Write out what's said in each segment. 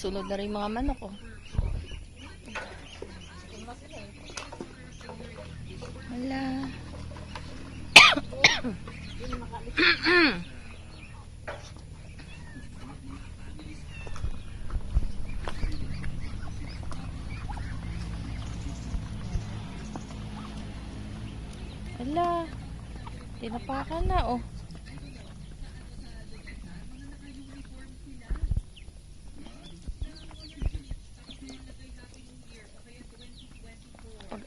nakasunod na rin mga manok oh. Wala. Wala. Tinapakan na oh.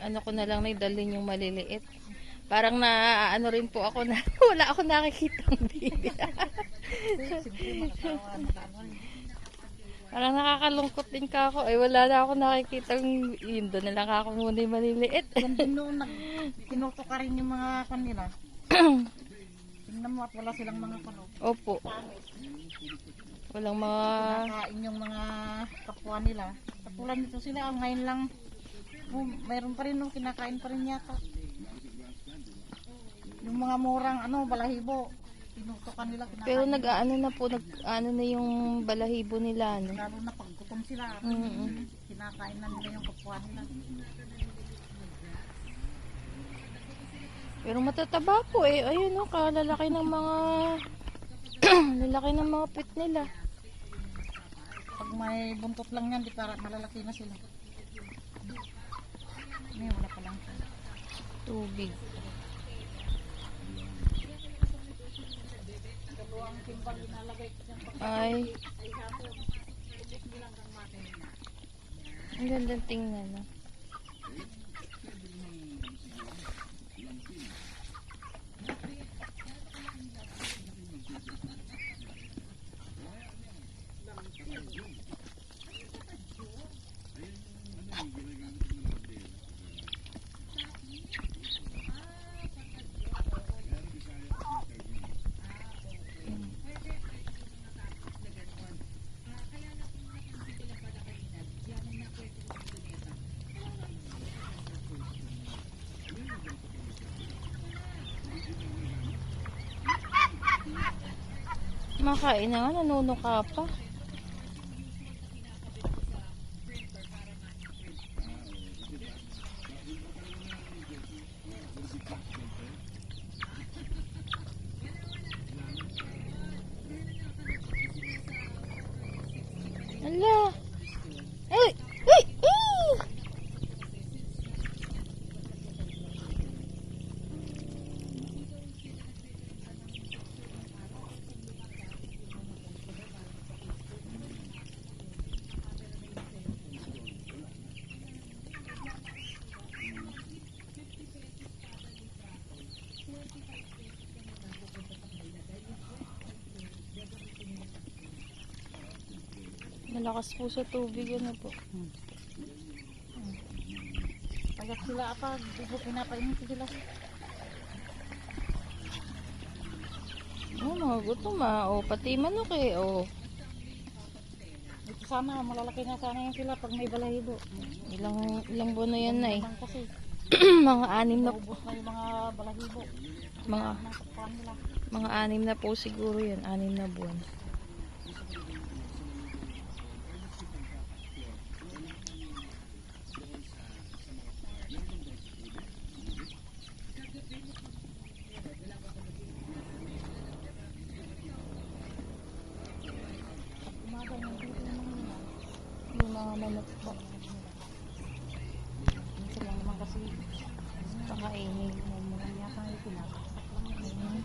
Ano ko na lang naidalhin yung maliliit. Parang na ano rin po ako na wala ako nakikita ng baby. Parang nakakalungkot din ka ako. Ay wala na ako nakikita yun doon na lang ako muna yung maliliit. Yan din noon, nag, tinuto ka rin yung mga kanila. Tingnan mo at wala silang mga kano. Opo. Walang mga Nakain yung mga kapwa nila. Katulad nito sila, ngayon lang, oh, mayroon pa rin nung kinakain pa rin yata. Yung mga murang ano, balahibo, tinutukan nila, kinakain. pero nag-ano na po, nag-ano na yung balahibo nila ano. Lalo na pag gutom sila, Mm-mm. kinakain na nila yung kapwa nila. Pero matataba po eh. Ayun oh, kalalaki ng mga lalaki ng mga pit nila. Pag may buntot lang yan, di para malalaki na sila. May wala pa lang. Tubig. Ay. Ang gandang tingnan no? Makain na nanunuka pa. Ala! Malakas po sa tubig ano po. Pagkat sila apa, bubo pinapainit sila. Oh, mga gutom ah. O, pati manok eh. O, Ito sana, malalaki na sana yan sila pag may balahibo. ilang, ilang buwan na yan na eh. Kasi, mga anim na, naubos na yung mga balahibo. mga, mga anim na po siguro yan. Anim na buwan. Umaga ng dito yung mga nila. Manok po. Minsan lang naman kasi, Pakainin. mura yata yung pinapasak lang. Mhm.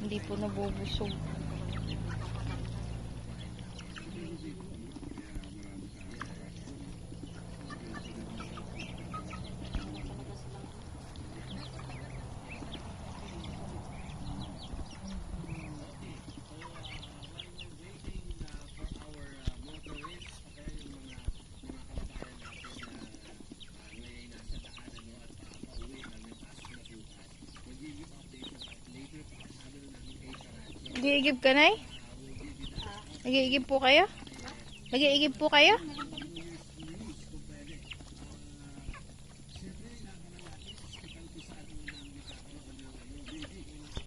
Hindi po nabubusog. Nag-iigib ka na eh? Nag-iigib po kayo? Nag-iigib po kayo?